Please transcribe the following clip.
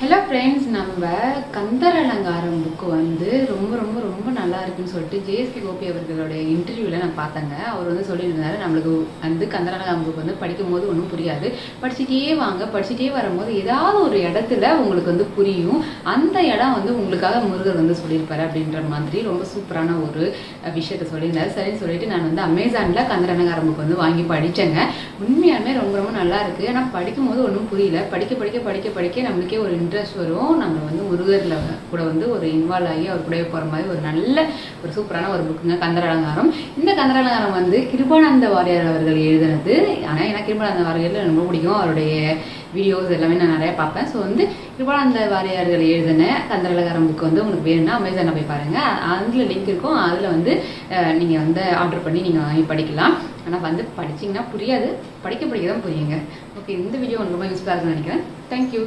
Hello friends நம்ம கந்தர் அலங்காரம் book வந்து ரொம்ப ரொம்ப இருக்குன்னு சொல்லிட்டு ஜேஎஸ்பி கோபி அவர்களுடைய இன்டர்வியூவில் நான் பார்த்தேங்க. அவர் வந்து சொல்லியிருந்தாரு நம்மளுக்கு வந்து கந்தரானகாம்புக்கு வந்து படிக்கும் போது ஒன்றும் புரியாது. படிச்சுட்டே வாங்க படிச்சுட்டே வரும்போது ஏதாவது ஒரு இடத்துல உங்களுக்கு வந்து புரியும். அந்த இடம் வந்து உங்களுக்காக முருகர் வந்து சொல்லியிருப்பாரு அப்படின்ற மாதிரி ரொம்ப சூப்பரான ஒரு விஷயத்த சொல்லியிருந்தாரு. சரின்னு சொல்லிட்டு நான் வந்து அமேசானில் கந்தர் வந்து வாங்கி படித்தேங்க உண்மையாலுமே ரொம்ப ரொம்ப நல்லா இருக்குது ஆனால் படிக்கும்போது ஒன்றும் புரியல. படிக்க படிக்க படிக்க படிக்க நம்மளுக்கே ஒரு இன்ட்ரெஸ்ட் வரும். நம்ம வந்து முருகரில் கூட வந்து ஒரு இன்வால்வ் ஆகி அவர் கூடவே போகிற மாதிரி ஒரு நல்ல ஒரு சூப்பரான ஒரு புக்குங்க கந்தர் அலங்காரம் இந்த கந்தர் அலங்காரம் வந்து கிருபானந்த வாரியார் அவர்கள் எழுதினது. ஆனால் எனக்கு கிருபானந்த வாரியார் எனக்கு ரொம்ப பிடிக்கும். அவருடைய வீடியோஸ் எல்லாமே நான் நிறைய பார்ப்பேன். ஸோ வந்து கிருபானந்த வாரியார்கள் எழுதின கந்தர் அலங்காரம் புக் வந்து உங்களுக்கு வேணும்னா அமேசானில் போய் பாருங்கள் அதில் லிங்க் இருக்கும். அதில் வந்து நீங்கள் வந்து ஆர்டர் பண்ணி நீங்கள் வாங்கி படிக்கலாம். ஆனால் வந்து படிச்சீங்கன்னா புரியாது. படிக்க படிக்க தான் புரியுங்க. ஓகே இந்த வீடியோ உங்களுக்கு ரொம்ப யூஸ்ஃபுல்லாக இருக்குன்னு நினைக்கிறேன். தேங்க்யூ